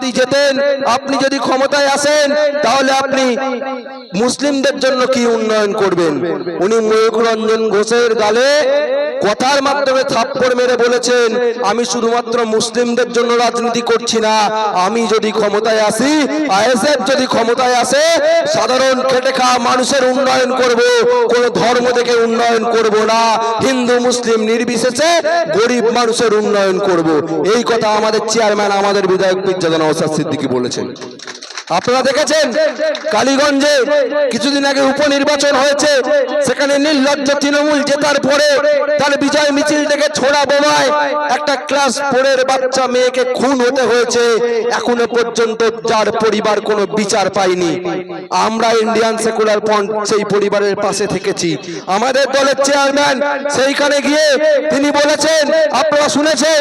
যদি যেতেন, আপনি যদি ক্ষমতায় আসেন, তাহলে আপনি মুসলিমদের জন্য কি উন্নয়ন করবেন? উনি ময়ূক রঞ্জন ঘোষের গালে কথার মাধ্যমে থাপ্পড় মেরে বলেছেন, আমি শুধুমাত্র মুসলিমদের জন্য রাজনীতি করছি না, আমি যদি ক্ষমতায় আসি, আইএসএফ যদি ক্ষমতায় আসে, সাধারণ খেটে খাওয়া মানুষের উন্নয়ন করব, কোন ধর্ম থেকে উন্নয়ন করব না, হিন্দু, মুসলিম নির্বিশেষে গরিব মানুষের উন্নয়ন করব। এই কথা আমাদের চেয়ারম্যান আমাদের বিধায়ক পিজ্জাদা নওসাদ সিদ্দিকী বলেছেন। আপনারা দেখেছেন? কালীগঞ্জে কিছুদিন আগে উপনির্বাচন হয়েছে। সেখানে নির্লজ্জ তৃণমূল জেতার পরে তার বিজয় মিছিল থেকে ছোড়া বোমায় একটা ক্লাস ফোরের বাচ্চা মেয়েকে খুন হতে হয়েছে। এখনও পর্যন্ত যার পরিবার কোনো বিচার পায়নি। আমরা ইন্ডিয়ান সেকুলার ফ্রন্ট সেই পরিবারের পাশে থেকেছি। আমাদের দলের চেয়ারম্যান সেইখানে গিয়ে তিনি বলেছেন, আপনারা শুনেছেন,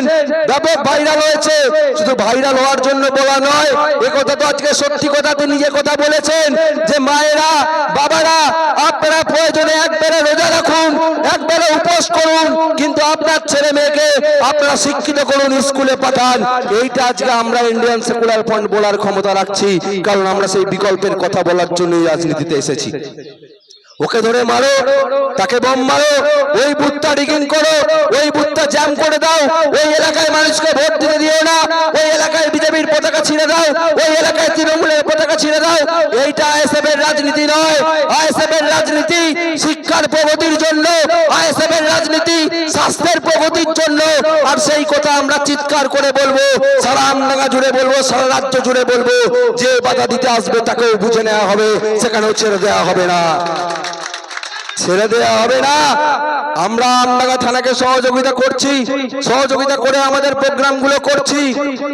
ব্যাপক ভাইরাল হয়েছে। শুধু ভাইরাল হওয়ার জন্য বলা নয় এ কথা তো আজকে সত্যি। কথা তিনি যে কথা বলেছেন যে মায়েরা, বাবারা, আপনারা প্রয়োজনে একবারে রোজা রাখুন একবারে উপোস করুন, কিন্তু আপনার ছেলে মেয়েকে আপনারা শিক্ষিত করুন, স্কুলে পাঠান। এইটা আজকে আমরা ইন্ডিয়ান সেকুলার ফ্রন্ট বলার ক্ষমতা রাখছি, কারণ আমরা সেই বিকল্পের কথা বলার জন্যই রাজনীতিতে এসেছি। ওকে ধরে মারো, তাকে বম মারো, ওই বুথটা রিগিং করো, ওই বুথটা জ্যাম করে দাও, ওই এলাকায় মানুষকে ভোট দিতে দিও না ওই এলাকায় বিজেপির পতাকা ছিঁড়ে দাও। ওই এলাকায় তৃণমূলের পতাকা ছিঁড়ে দাও। এইটা আইএসএফ এর রাজনীতি নয়। আইএসএফ এর রাজনীতি শিক্ষার প্রগতির জন্য। আইএসএফ এর রাজনীতি স্বাস্থ্যের প্রগতির জন্য। আর সেই কথা আমরা চিৎকার করে বলব, সারা আমডাঙ্গা জুড়ে বলব, সারা রাজ্য জুড়ে বলব, যে বাধা দিতে আসবে তাকেও বুঝে নেওয়া হবে, সেখানেও ছেড়ে দেওয়া হবে না। ছেড়ে দেওয়া হবে না। আমরা আমডাঙ্গা থানাকে সহযোগিতা করছি, সহযোগিতা করে আমাদের প্রোগ্রামগুলো করছি।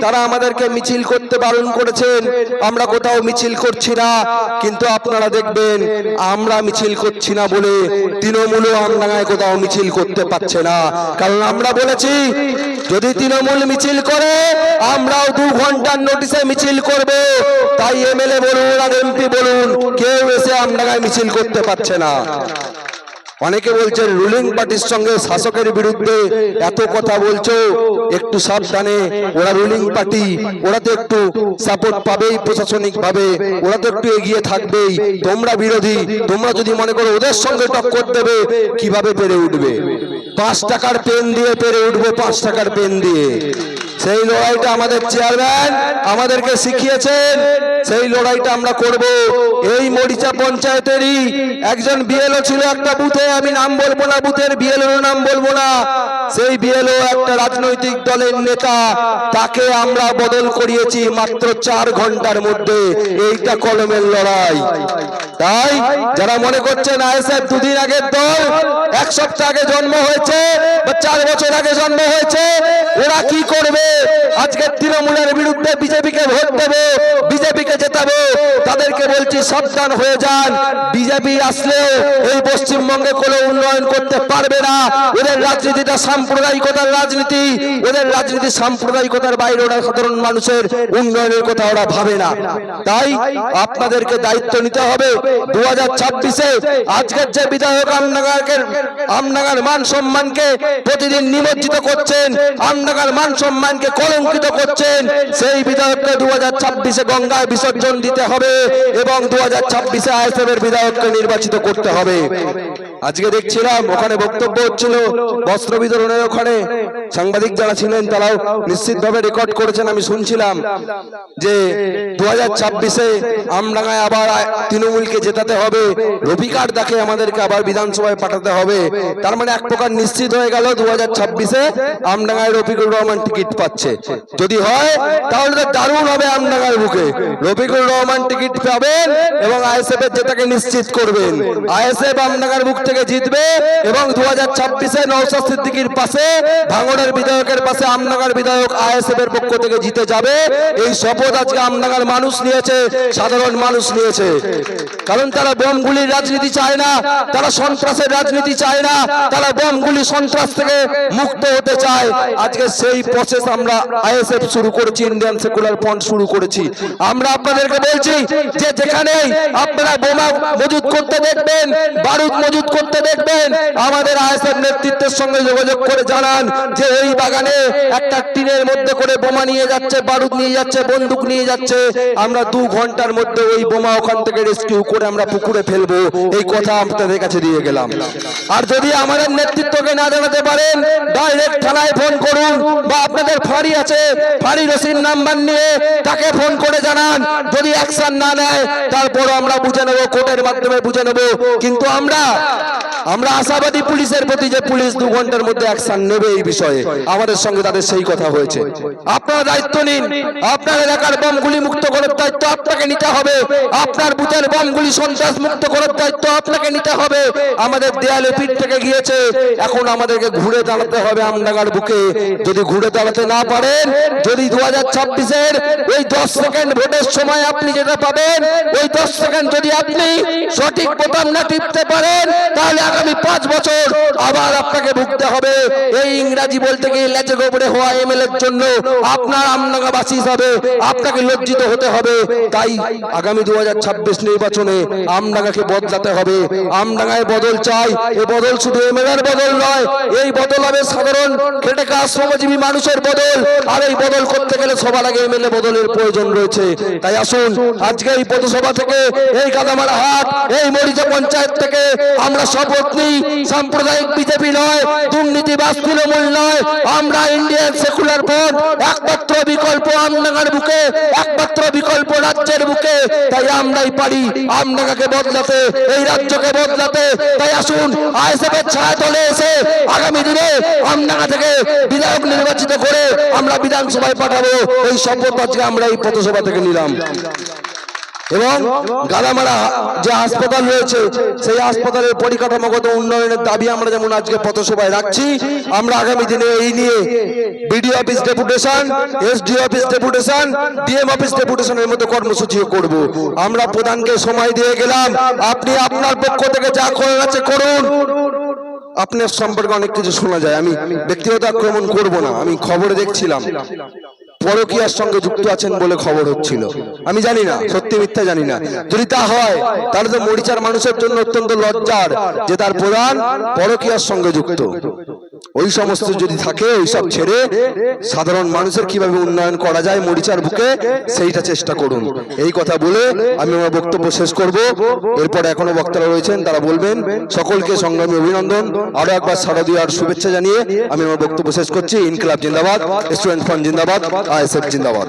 তারা আমাদেরকে মিছিল করতে বারণ করেছেন। আমরা কোথাও মিছিল করছি না। কিন্তু আপনারা দেখবেন, আমরা মিছিল করছি না বলে তৃণমূলও আমডাঙ্গায় কোথাও মিছিল করতে পারছে না। কারণ আমরা বলেছি, যদি তৃণমূল মিছিল করে, আমরাও দু ঘণ্টার নোটিশে মিছিল করব। তাই এমএলএ বলুন আর এমপি বলুন, কেউ এসে আমডাঙ্গায় মিছিল করতে পারছে না। অনেকে বলছেন রুলিং পার্টির সঙ্গে শাসকের বিরুদ্ধে এত কথা বলছো, একটু সাবধানে, ওরা রুলিং পার্টি ওরা তো একটু সাপোর্ট পাবেই প্রশাসনিক ভাবে ওরা তো একটু এগিয়ে থাকবেই, তোমরা বিরোধী, তোমরা যদি মনে করো ওদের সঙ্গে টক্কর দেবে, কীভাবে পেরে উঠবে? পাঁচ টাকার পেন দিয়ে পেরে উঠবো, পাঁচ টাকার পেন দিয়ে। সেই লড়াইটা আমাদের চেয়ারম্যান আমাদেরকে শিখিয়েছেন, সেই লড়াইটা আমরা করব। এই মরিচা পঞ্চায়েতেরই একজন বিএলও ছিল একটা বুথে, আমি নাম বলব না, বুথের বিএলও নাম বলব না। সেই বিএলও একটা রাজনৈতিক দলের নেতা, তাকে আমরা বদল করিয়েছি মাত্র চার ঘণ্টার মধ্যে। এইটা কলমের লড়াই। তাই যারা মনে করছেন আইএসএফ দুদিন আগের দল, এক সপ্তাহ আগে জন্ম হয়েছে চার বছর আগে জন্ম হয়েছে ওরা কি করবে? আজকে তৃণমূলের বিরুদ্ধে বিজেপিকে ভোট দেবে, বিজেপিকে জেতাবে, তাদেরকে বলছি সাবধান হয়ে যান। বিজেপি আসলে এই পশ্চিমবঙ্গে কোনো উন্নয়ন করতে পারবে না। ওদের রাজনীতিটা সাম্প্রদায়িকতার রাজনীতি, ওদের রাজনীতি সাম্প্রদায়িকতার বাইরে ওরা সাধারণ মানুষের উন্নয়নের কথা ওরা ভাবে না। তাই আপনাদেরকে দায়িত্ব নিতে হবে। দু হাজার ছাব্বিশে আজকের যে বিধায়ক আমনাগারকে আমনাগার মান সম্মানকে প্রতিদিন নিমজ্জিত করছেন আমনাগার মান সম্মানকে কলঙ্কিত করছেন। সেই বিধায়ককে দু হাজার ছাব্বিশে গঙ্গায় বিসর্জন দিতে হবে এবং দু হাজার ছাব্বিশে আইএসএফ এর বিধায়ককে নির্বাচিত করতে হবে। আজকে দেখছিলাম, ওখানে বক্তব্য হচ্ছিল বস্ত্র বিতরণের ওখানে। সাংবাদিক যারা ছিলেন, তারাও নিশ্চিতভাবে রেকর্ড করেছেন, আমি শুনছিলাম যে দু হাজার ছাব্বিশে আমডাঙ্গায় আবার তৃণমূলকে জেতাতে হবে। রবিকার দাকে আমাদেরকে আবার বিধানসভায় পাঠাতে হবে। তার মানে এক প্রকার নিশ্চিত হয়ে গেল দু আইএসএফ এর পক্ষ থেকে জিতে যাবে। এই আজকে মানুষ নিয়েছে, সাধারণ মানুষ নিয়েছে। কারণ তারা বোমগুলির রাজনীতি চায় না, তারা সন্ত্রাসের রাজনীতি চায় না, তারা বোমগুলি সন্ত্রাস থেকে মুক্ত হতে চায়। আজকে সেই প্রসেস আমরা আইএসএফ শুরু করেছি ইন্ডিয়ান সেকুলার ফ্রন্ট শুরু করেছি। আমরা আপনাদেরকে বলছি যে যেখানে আপনারা বোমা মজুদ করতে দেখবেন, বারুদ মজুদ করতে দেখবেন, আমাদের আইএসএফ নেতৃত্বের সঙ্গে যোগাযোগ করে জানান যে এই বাগানে একটা টিনের মধ্যে করে বোমা নিয়ে যাচ্ছে, বারুদ নিয়ে যাচ্ছে, বন্দুক নিয়ে যাচ্ছে। আমরা দু ঘণ্টার মধ্যে ওই বোমা ওখান থেকে রেস্কিউ করে আমরা পুকুরে ফেলব। এই কথা আপনাদের কাছে দিয়ে গেলাম। আর যদি আমাদের নেতৃত্বকে না জানাতে পারেন ডাইরেক্ট থানায় ফোন করুন বা আপনাদের ফাঁড়ি আছে, ফাঁড়ি রসির নাম্বার নিয়ে তাকে ফোন করে জানান। যদি অ্যাকশন না নেয় তারপর আমরা বুঝে নেব, কোর্টের মাধ্যমে বুঝে নেব। কিন্তু আমরা আমরা আশাবাদী পুলিশের প্রতি যে পুলিশ দু ঘণ্টার মধ্যে অ্যাকশন নেবে এই বিষয়ে, আমাদের সঙ্গে তাদের সেই কথা হয়েছে। আপনারা দায়িত্ব নিন। আপনার এলাকার বমগুলি মুক্ত করার দায়িত্ব আপনাকে নিতে হবে। আপনার বুথের বমগুলি সন্ত্রাস মুক্ত করার দায়িত্ব আপনাকে নিতে হবে। আমাদের দেয়ালে পিঠ থেকে গিয়েছে। এখন আমাদেরকে ঘুরে দাঁড়াতে হবে আমডাঙ্গার বুকে। যদি ঘুরে দাঁড়াতে না পারেন, যদি দু হাজার ছাব্বিশের ওই দশ সেকেন্ড ভোটের সময় আপনি যেটা পাবেন, ওই দশ সেকেন্ড যদি আপনি সঠিক বোতাম না টিপতে পারেন, তাহলে আগামী পাঁচ বছর আবার আপনাকে ভুগতে হবে। এই ইংরাজি বলতে গিয়ে লেজে গোবরে হওয়া এমএল এর জন্য আপনার আমডাঙ্গাবাসী হিসাবে আপনাকে লজ্জিত হতে হবে। তাই আগামী দু হাজার ছাব্বিশ নির্বাচনে আমডাঙ্গাকে বদলাতে হবে। আমডাঙ্গায় বদল চাই। এই বদল শুধু এমএলএর বদল নয় এই বদল হবে সাধারণ খেটে খাওয়া শ্রমজীবী মানুষের বদল। আর এই বদল করতে গেলে সবার আগে এমএলএ বদলের প্রয়োজন রয়েছে। তাই আসুন, আজকে এই পথসভা থেকে এই কাদামারা হাট, এই মরিচা পঞ্চায়েত থেকে আমরা শপথ নিই। সাম্প্রদায়িক বিজেপি নয় দুর্নীতিবাস তৃণমূল নয়, আমরা ইন্ডিয়ান সেকুলার ফ্রন্ট একমাত্র বিকল্প আমডাঙ্গার বুকে, একমাত্র বিকল্প রাজ্যের বুকে। তাই আমরাই পারি আমডাঙ্গাকে বদলাতে, এই রাজ্যকে বদলাতে। তাই আসুন আইএসএফ এর ছায়া তলে এসে আগামী থেকে বিধায়ক নির্বাচিত করে আমরা বিধানসভায় পাঠাবো। এই আজকে আমরা এই পথসভা থেকে নিলাম। এবং গালামারা যে হাসপাতাল রয়েছে, সেই হাসপাতালের পরিকাঠামোগত উন্নয়নের দাবি আমরা যেমন আজকে পথসভায় রাখছি, আমরা আগামী দিনে এই নিয়ে BD office deputation SD office deputation, DM office ডেপুটেশনের মতো কর্মসূচিও করব। আমরা প্রধানকে সময় দিয়ে গেলাম। আপনি আপনার পক্ষ থেকে যা করার আছে করুন। আপনার সম্পর্কে অনেক কিছু শোনা যায়। আমি ব্যক্তিগত আক্রমণ করব না, আমি খবরে দেখছিলাম। পরকিয়ার সঙ্গে যুক্ত আছেন বলে খবর হচ্ছিল। আমি জানি না, সত্যি মিথ্যা জানি না। যদি তা হয়, তাহলে তো মরিচার মানুষের জন্য অত্যন্ত লজ্জার যে তার প্রধান পরকিয়ার সঙ্গে যুক্ত। ওই সমস্ত যদি থাকে, ওই সব ছেড়ে সাধারণ মানুষের কীভাবে উন্নয়ন করা যায় মরিচার বুকে, সেইটা চেষ্টা করুন। এই কথা বলে আমি আমার বক্তব্য শেষ করব। এরপরে এখনও বক্তারা রয়েছেন, তারা বলবেন, সকলকে সংগ্রামী অভিনন্দন। আরও একবার শারদীয়ার শুভেচ্ছা জানিয়ে আমি আমার বক্তব্য শেষ করছি। ইনকলাব জিন্দাবাদ, স্টুডেন্ট ফান্ড জিন্দাবাদ, আইএসএফ জিন্দাবাদ।